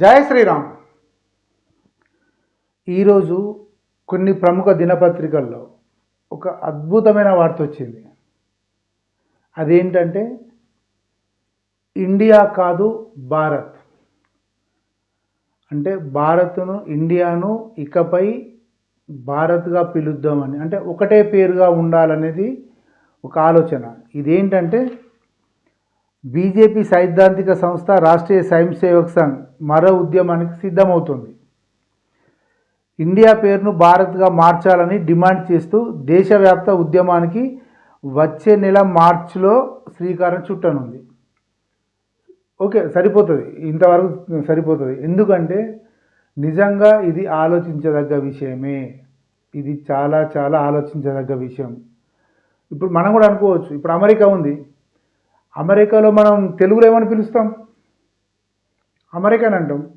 జయ శ్రీరామ్. ఈరోజు కొన్ని ప్రముఖ దినపత్రికల్లో ఒక అద్భుతమైన వార్త వచ్చింది. అదేంటంటే ఇండియా కాదు భారత్. అంటే భారత్ను ఇండియాను ఇకపై భారత్గా పిలుద్దామని అంటే ఒకటే పేరుగా ఉండాలనేది ఒక ఆలోచన. ఇదేంటంటే బీజేపీ సైద్ధాంతిక సంస్థ రాష్ట్రీయ స్వయం సేవక్ సంఘ్ మరో ఉద్యమానికి సిద్ధమవుతుంది. ఇండియా పేరును భారత్గా మార్చాలని డిమాండ్ చేస్తూ దేశవ్యాప్త ఉద్యమానికి వచ్చే నెల మార్చిలో శ్రీకారం చుట్టనుంది. ఓకే సరిపోతుంది. ఇంతవరకు సరిపోతుంది. ఎందుకంటే నిజంగా ఇది ఆలోచించదగ్గ విషయమే. ఇది చాలా చాలా ఆలోచించదగ్గ విషయం. ఇప్పుడు మనం కూడా అనుకోవచ్చు. ఇప్పుడు అమెరికా ఉంది. అమెరికాలో మనం తెలుగులో ఏమని పిలుస్తాం? అమెరికన్ అంటాం.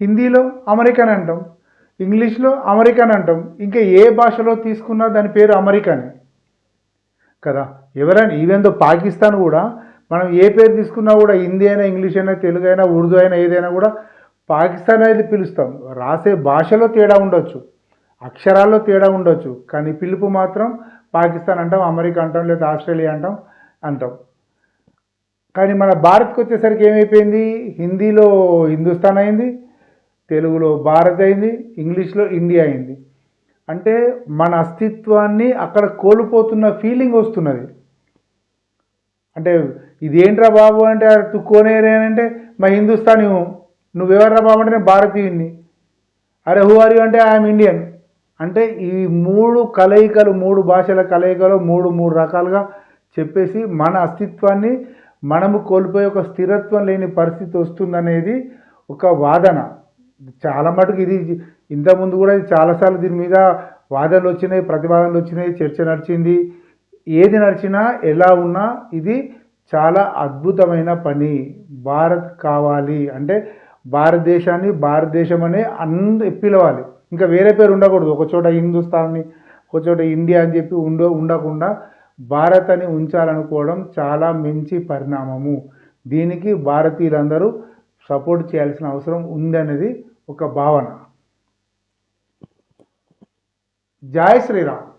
హిందీలో అమెరికన్ అంటాం. ఇంగ్లీష్లో అమెరికన్ అంటాం. ఇంకా ఏ భాషలో తీసుకున్నా దాని పేరు అమెరికానే. కదా? ఎవరైనా ఈవెందో పాకిస్తాన్ కూడా మనం ఏ పేరు తీసుకున్నా కూడా హిందీ అయినా ఇంగ్లీష్ అయినా తెలుగు అయినా ఉర్దూ అయినా ఏదైనా కూడా పాకిస్తాన్ అనేది పిలుస్తాం. రాసే భాషలో తేడా ఉండొచ్చు. అక్షరాల్లో తేడా ఉండొచ్చు. కానీ పిలుపు మాత్రం పాకిస్తాన్ అంటాం అమెరికా అంటాం లేదా ఆస్ట్రేలియా అంటాం అంటాం. కానీ మన భారత్కి వచ్చేసరికి ఏమైపోయింది? హిందీలో హిందుస్థాన్ అయింది తెలుగులో భారత్ అయింది ఇంగ్లీష్లో ఇండియా అయింది. అంటే మన అస్తిత్వాన్ని అక్కడ కోల్పోతున్న ఫీలింగ్ వస్తున్నది. అంటే ఇదేంట్రా బాబు అంటే తుక్కోనేరే అంటే మా హిందుస్థానీ నువ్వెవర్రా బాబు అంటే నేను భారతీయుని అరే హూ ఆర్ యూ అంటే ఐఎమ్ ఇండియన్ అంటే ఈ మూడు కలయికలు మూడు భాషల కలయికలు మూడు మూడు రకాలుగా చెప్పేసి మన అస్తిత్వాన్ని మనము కోల్పోయే ఒక స్థిరత్వం లేని పరిస్థితి వస్తుందనేది ఒక వాదన. చాలా మటుకు ఇది ఇంతకుముందు కూడా ఇది చాలాసార్లు దీని మీద వాదనలు వచ్చినాయి ప్రతివాదనలు వచ్చినాయి చర్చ నడిచింది. ఏది నడిచినా ఎలా ఉన్నా ఇది చాలా అద్భుతమైన పని. భారత్ కావాలి అంటే భారతదేశాన్ని భారతదేశం అనే అంద పిలవాలి. ఇంకా వేరే పేరు ఉండకూడదు. ఒక చోట హిందుస్థాన్ని ఒక చోట ఇండియా అని చెప్పి ఉండ ఉండకుండా భారత్ అని ఉంచాలనుకోవడం చాలా మంచి పరిణామము. దీనికి భారతీయులందరూ సపోర్ట్ చేయాల్సిన అవసరం ఉందనేది ఒక భావన. జై శ్రీరామ్.